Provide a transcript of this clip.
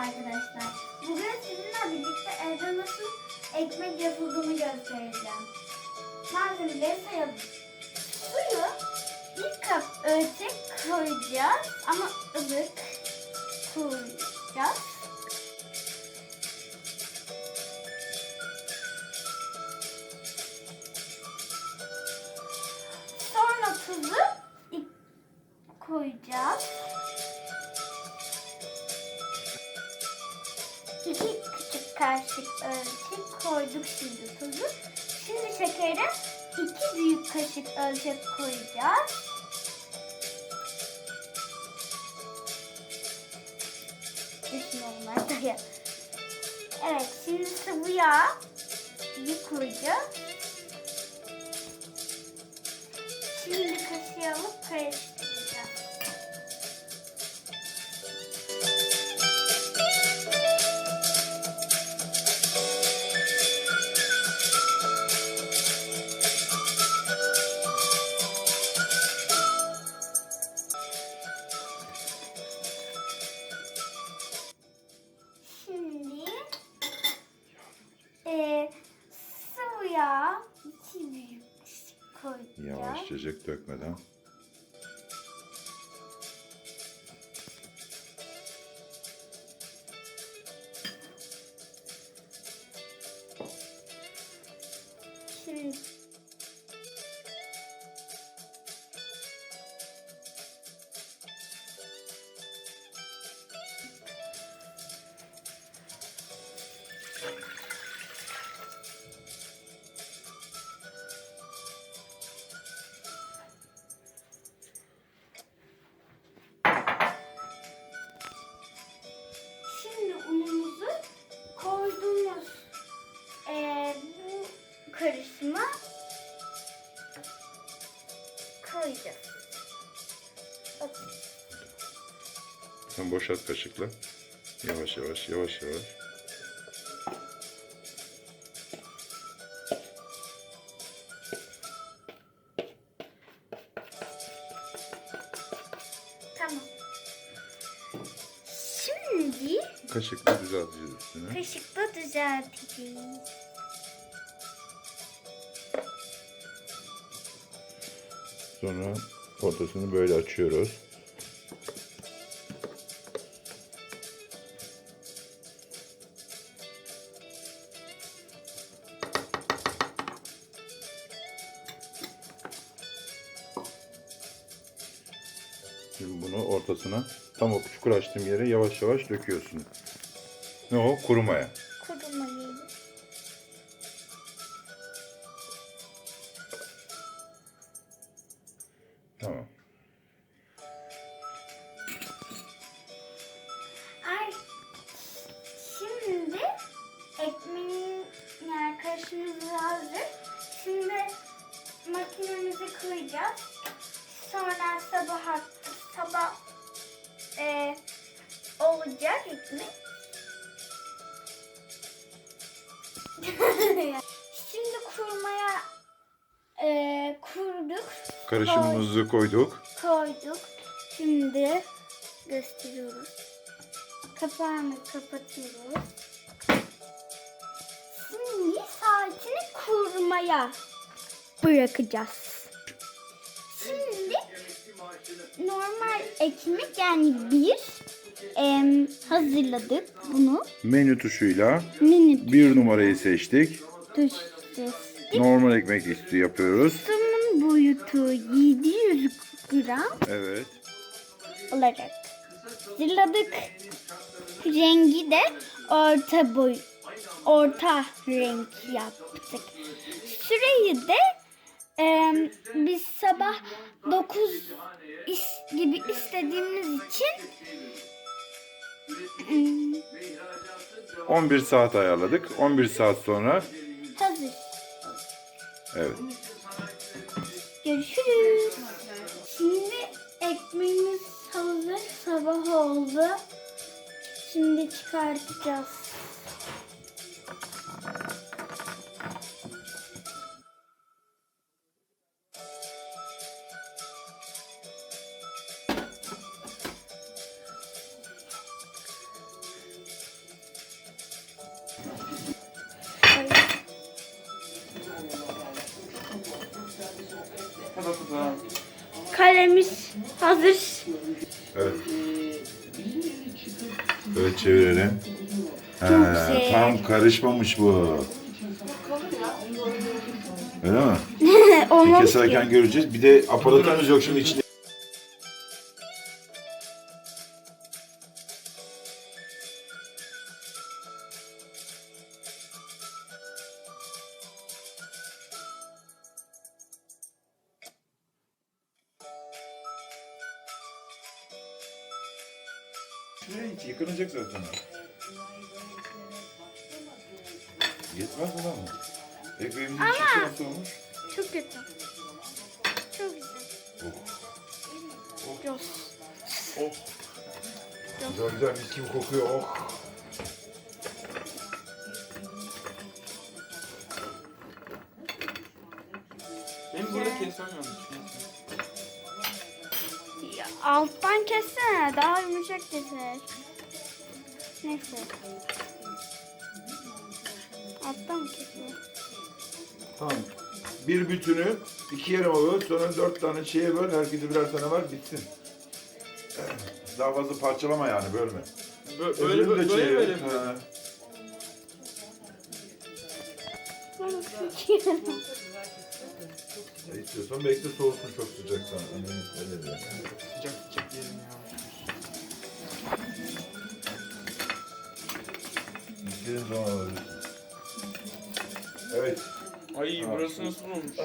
arkadaşlar. Bugün sizinle birlikte evde nasıl ekmek yapıldığını göstereceğim. Malzemeleri sayalım. Suyu bir kap ölçek koyacağız ama ılık koyacağız. Sonra tuzu koyacağız. Kaşık ölçek koyduk şimdi tuzu. Şimdi şekeri iki büyük kaşık ölçek koyacağız. Düşün da ya. Evet şimdi sıvı yağ koyacağız. Şimdi kaşığı alıp karıştıracağız. Yağ iki büyük kaşık koyacağız. Yavaşçacık dökmeden. Sen boşalt kaşıkla. Yavaş yavaş yavaş yavaş. Tamam. Şimdi Kaşıkla düzelteceğiz üstüne. kaşıkla düzelteceğiz. Sonra ortasını böyle açıyoruz. Şimdi bunu ortasına tam o çukur açtığım yere yavaş yavaş döküyorsun. Ne o? Kurumaya. Koyacağız. Sonra sabah sabah e, olacak ekmek. şimdi kurmaya e, kurduk. Karışımımızı koyduk. koyduk. Şimdi gösteriyoruz. Kapağını kapatıyoruz. Şimdi saatini kurmaya bırakacağız. Normal ekmek yani bir em, hazırladık bunu. Menü tuşuyla Mini bir numarayı seçtik. tuşsuz. Normal ekmek üstü yapıyoruz. Bunun boyutu 700 gram Evet. olarak hazırladık. Rengi de orta boy, orta renk yaptık. Süreyi de e, biz sabah 9 is- gibi istediğimiz için hmm, 11 saat ayarladık. 11 saat sonra hazır. evet. Görüşürüz. Şimdi ekmeğimiz hazır. Sabah oldu. Şimdi çıkartacağız. Kalemiz hazır. Evet. Böyle çevirelim. He, güzel. tam karışmamış bu. Öyle mi? Olmamış Keserken göreceğiz. Bir de aparatımız yok şimdi içinde. Şuraya hiç yıkanacak zaten. Yetmez mi lan mı? Ekmeğimizin içi nasıl olmuş? Çok kötü. Çok güzel. Oh. Jos. Oh. Güzel güzel mis gibi kokuyor. Oh. Benim burada kesemiyorum. Ya, alttan kessene daha yumuşak keser. Neyse. Alttan mı kesiyor? Tamam. Bir bütünü iki yere böl, sonra dört tane şeye böl, herkese birer tane var, bitsin. Daha fazla parçalama yani, bölme. Böyle böyle Öbürünü böyle, çevir. böyle, Ha. E, İstiyorsan bekle soğusun çok sıcaksan. Hani öyle diyor. Sıcak sıcak yiyelim ya. İstediğin zaman alabilirsin. Evet. Ay burası nasıl olmuş?